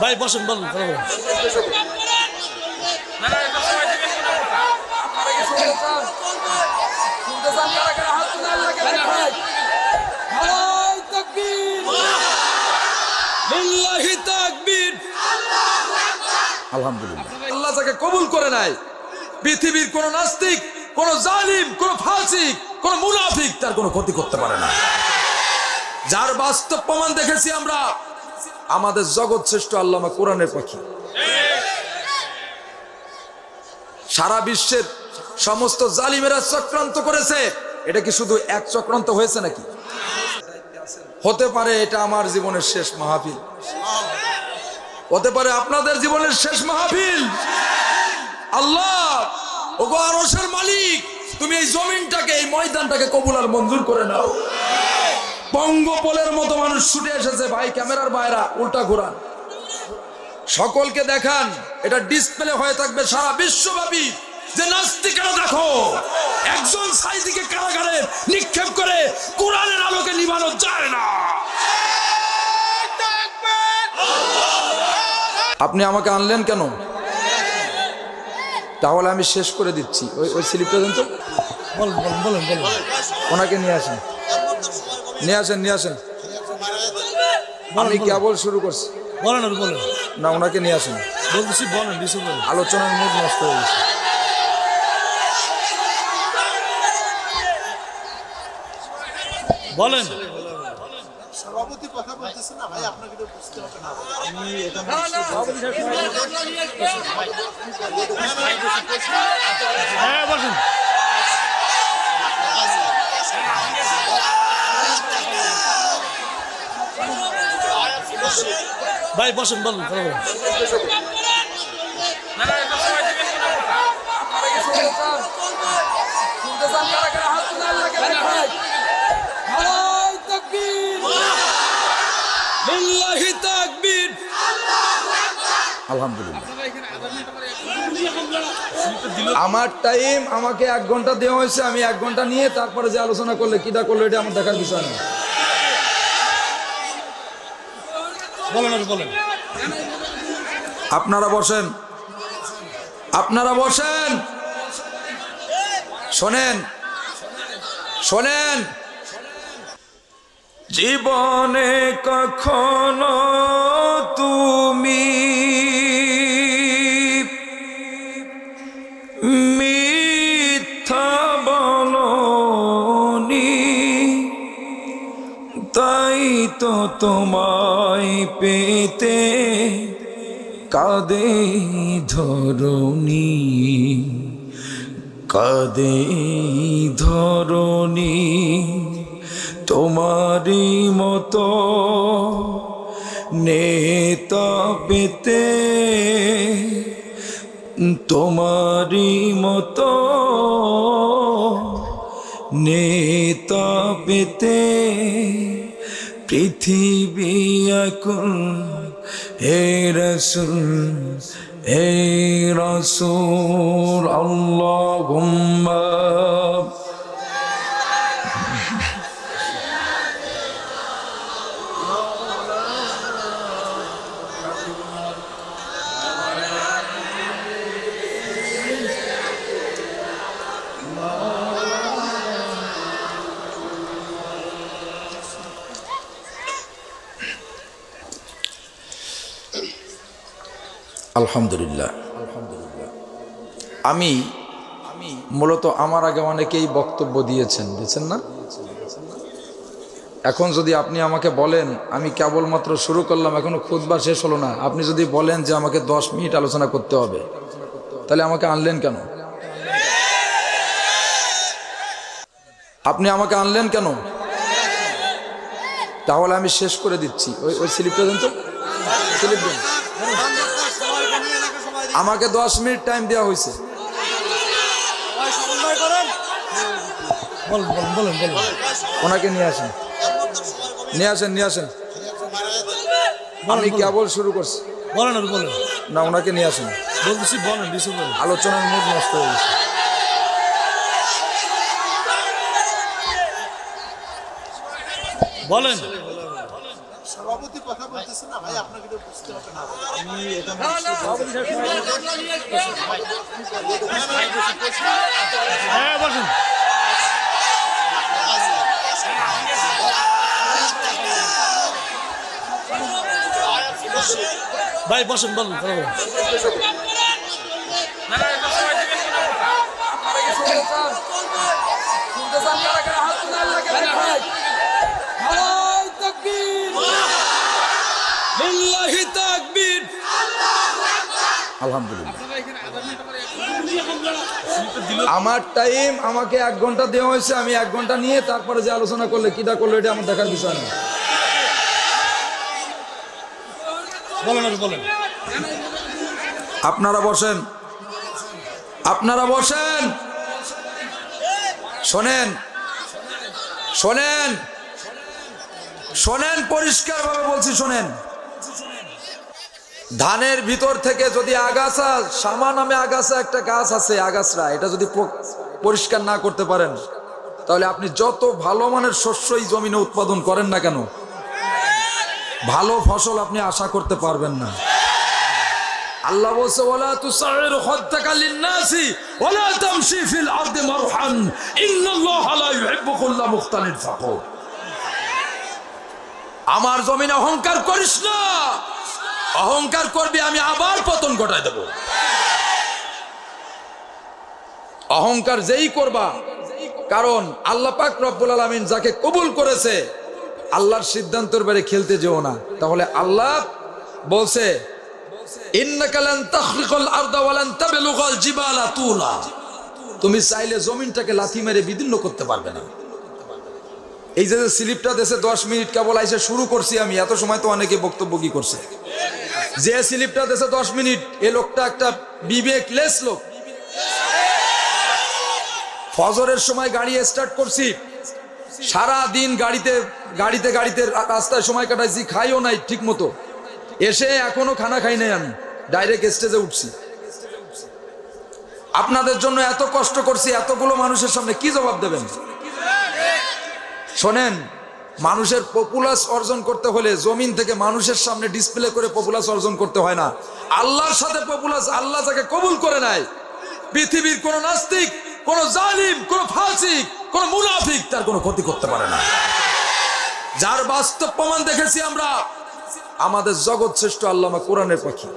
ভাই বসেন বলুন। আলহামদুলিল্লাহ। আল্লাহ তাকে কবুল করে নাই। পৃথিবীর কোন নাস্তিক কোন জালিম কোন ফাসিক কোন মুনাফিক তার কোনো ক্ষতি করতে পারে না। যার বাস্তব প্রমাণ দেখেছি আমরা, আমাদের জগৎ শ্রেষ্ঠ আল্লামা কোরআনের পাখি। সারা বিশ্বের সমস্ত জালিমেরা চক্রান্ত করেছে, এটা কি শুধু এক চক্রান্ত হয়েছে নাকি? হতে পারে এটা আমার জীবনের শেষ মাহফিল। হতে পারে আপনাদের জীবনের শেষ মাহফিল। আল্লাহ, ওগো আরশের মালিক, তুমি এই জমিনটাকে, এই ময়দানটাকে কবুল আর মঞ্জুর করে নাও। পঙ্গপলের মতো মানুষ ছুটে এসেছে। ভাই, ক্যামেরার বাইরা উল্টা ঘোরান। সকলকে দেখান, এটা ডিসপ্লে হয়ে থাকবে সারা বিশ্বব্যাপী। যে নাস্তিকেরা দেখো একজন সাইদিকে কারাগারে নিক্ষেপ করে কোরআনের আলোকে নিবানো যায় না। আপনি আমাকে আনলেন কেন? তাহলে আমি শেষ করে দিচ্ছি। ওই ওই স্লিপটা দেন তো। বলুন বলুন ওনাকে নিয়ে আসেন। নিয়ে আসেন নিয়ে আসেন। আমি কেবল শুরু করছি। বলেন আর বলেন। না ওনাকে নিয়ে আসেন। বলতেছি বলেন আলোচনার মুড নষ্ট হয়ে গেছে। বলেন। সভাপতি কথা ভাই বসেন বলুন আলহামদুলিল্লাহ। আমার টাইম আমাকে এক ঘণ্টা দেওয়া হয়েছে আমি এক ঘণ্টা নিয়ে তারপরে যে আলোচনা করলে কিটা করল এটা আমার দেখার বিষয় না। বলেন বলেন। আপনারা বসেন। আপনারা বসেন। শোনেন। শোনেন। জীবনে কখনো তুমি তোমায় পেতে কাদে ধরণী কাদে ধরণী তোমারই মতো নেতা পেতে তোমারই মতো নেতা পেতে পৃথিবী এখন হে রসুল হে রসুল আল্লাহ আলহামদুলিল্লাহ। আমি মূলত আমার আগে অনেকেই বক্তব্য দিয়েছেন দিয়েছেন না? এখন যদি আপনি আমাকে বলেন, আমি কেবলমাত্র শুরু করলাম, এখনও খুদবা শেষ হলো না, আপনি যদি বলেন যে আমাকে দশ মিনিট আলোচনা করতে হবে, তাহলে আমাকে আনলেন কেন? আপনি আমাকে আনলেন কেন? তাহলে আমি শেষ করে দিচ্ছি। ওই ওই স্লিপটা দেন তো। স্লিপ দেন। আমাকে দশ মিনিট টাইম দেওয়া হয়েছে। বলুন বলুন বলুন বলুন। ওনাকে নিয়ে আসেন। নিয়ে আসেন নিয়ে আসেন। আমি কেবল শুরু করছি। বলেন আর বলেন। না ওনাকে নিয়ে আসেন। বলতেছি বলেন বলেন। আলোচনার মুড নষ্ট হয়ে গেছে। বলেন। সভাপতি কথা বলতেছে না ভাই আপনাকে এটা বুঝতে হবে না। হ্যাঁ বসেন। ভাই বসেন বলুন বলুন। আলহামদুলিল্লাহ। আমার টাইম আমাকে এক ঘণ্টা দেওয়া হয়েছে আমি এক ঘণ্টা নিয়ে তারপরে যে আলোচনা করলে কিটা করল এটা আমার দেখার বিষয় না। আপনারা বসেন। আপনারা বসেন। শোনেন। শোনেন। শোনেন পরিষ্কার ভাবে বলছি শোনেন। ধানের ভিতর থেকে যদি আগাছা, সামা নামে আগাছা একটা গাছ আছে, আগাছরা, এটা যদি পরিষ্কার না করতে পারেন, তাহলে আপনি যত ভালো মানের শস্যই জমিনে উৎপাদন করেন না কেন? ভালো ফসল আপনি আশা করতে পারবেন না। আল্লাহ বলছে আমার জমিনে অহংকার করিস না। অহংকার করবে, আমি আবার পতন ঘটায় দেব। অহংকার যেই করবা, কারণ আল্লাহ পাক রব্বুল আলামিন যাকে কবুল করেছে, আল্লাহর সিদ্ধান্তের বাইরে খেলতে যেও না। তাহলে আল্লাহ বলছে তুমি চাইলে জমিনটাকে লাথি মেরে বিদীর্ণ করতে পারবে না। এই যে স্লিপটা দেশে দশ মিনিট কেবল আইসে শুরু করছি আমি, এত সময় তো অনেকে বক্তব্য কি করছে? যে স্লিপটা দেশে দশ মিনিট, এ লোকটা একটা বিবেকলেস লোক। ফজরের সময় গাড়ি স্টার্ট করছি। সারা দিন গাড়িতে গাড়িতে গাড়িতে রাস্তায় সময় কাটাইছি, খাইও নাই ঠিক মতো এসে এখনও খানা খাই নাই আমি ডাইরেক্ট স্টেজে উঠছি। আপনাদের জন্য এত কষ্ট করছি, এতগুলো মানুষের সামনে কি জবাব দেবেন? শোনেন মানুষের পপুলাস অর্জন করতে হলে জমিন থেকে মানুষের সামনে ডিসপ্লে করে পপুলাস অর্জন করতে হয় না। আল্লাহর সাথে পপুলাস আল্লাহ তাকে কবুল করে নেয়। পৃথিবীর কোন নাস্তিক, কোন জালিম, কোন ফাসিক, কোন মুনাফিক তার কোনো ক্ষতি করতে পারে না। যার বাস্তব প্রমাণ দেখেছি আমরা, আমাদের জগৎ শ্রেষ্ঠ আল্লামা কোরআনের পাখি।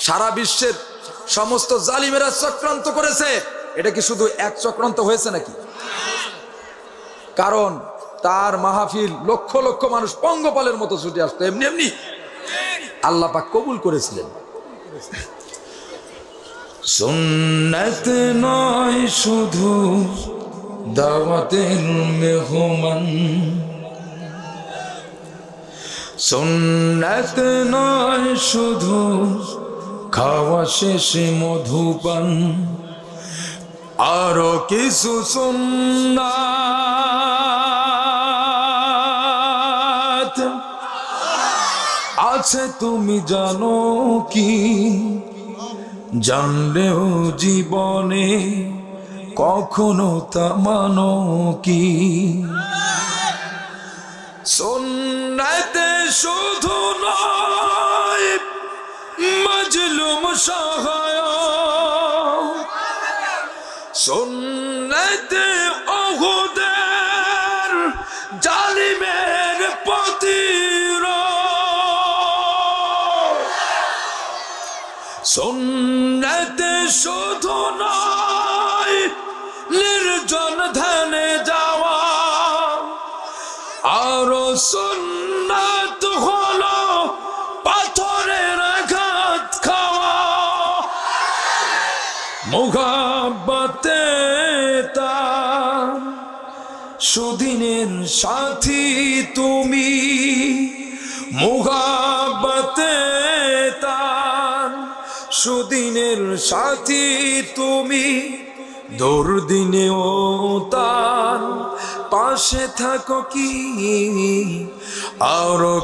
সারা বিশ্বের সমস্ত জালিমেরা চক্রান্ত করেছে। এটা কি শুধু এক চক্রান্ত হয়েছে নাকি? কারণ তার মাহফিল লক্ষ লক্ষ মানুষ পঙ্গপালের মতো ছুটে আসতো। এমনি এমনি। আল্লাহ পাক কবুল করেছিলেন। সুন্নাত নয় শুধু দাওয়াতের মেহমান সুন্নাত নয় শুধু খাওয়া শেষে মধুপান আরও কিছু সুন্নাত আছে তুমি জানো কি? জানলেও জীবনে কখনো তা মানো কি? সুন্নাতে শুধু নয়, মজলুম সহায়। সুন্নাতে সুন্নাতে শুধু নয়, নির্জন ধ্যানে যাওয়া। আরও সুন্নাত হলো পাথরের আঘাত খাওয়া। মুখাব্বতে তার সুদিনের সাথী তুমি। মুখাব্বতে তার সুদিনের সাথী তুমি। দুর্দিনেও তার পাশে থাকো কি? আরও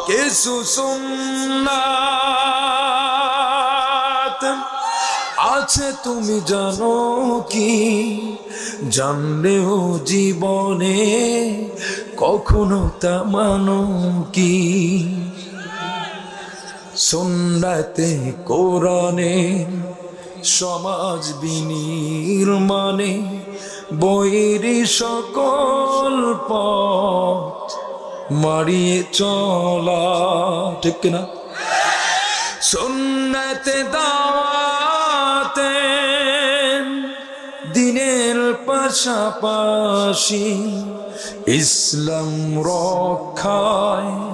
সুন্নাত আছে তুমি জানো কি? জানলেও জীবনে কখনো তা মানো কি? সুন্নাতে কোরআনে, সমাজ বিনির্মাণে, বইয়ের সকল পথ মারিয়ে চলা, ঠিক না সুন্নতে দাওয়াতে দিনের পাশাপাশি ইসলাম রক্ষায়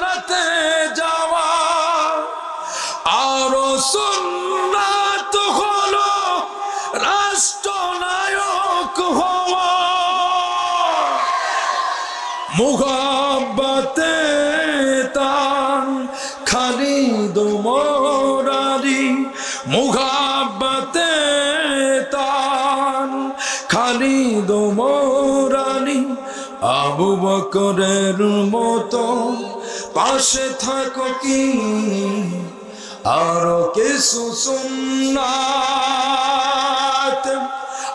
মোরারি মুহাব্বতে তার খালিদ মোরারি আবু বকরের মতো। পাশে থাকো কি? আরও কিছু সুন্নাত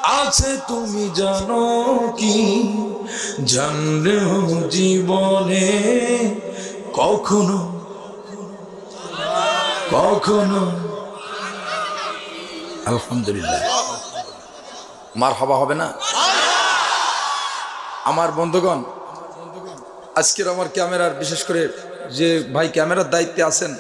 আছে তুমি জানো কি? জানলেও জীবনে কখনো কখনো। আলহামদুলিল্লাহ। মার হবা হবে না? আমার বন্ধুগণ, আজকের আমার ক্যামেরার, বিশেষ করে যে ভাই ক্যামেরার দায়িত্বে আছেন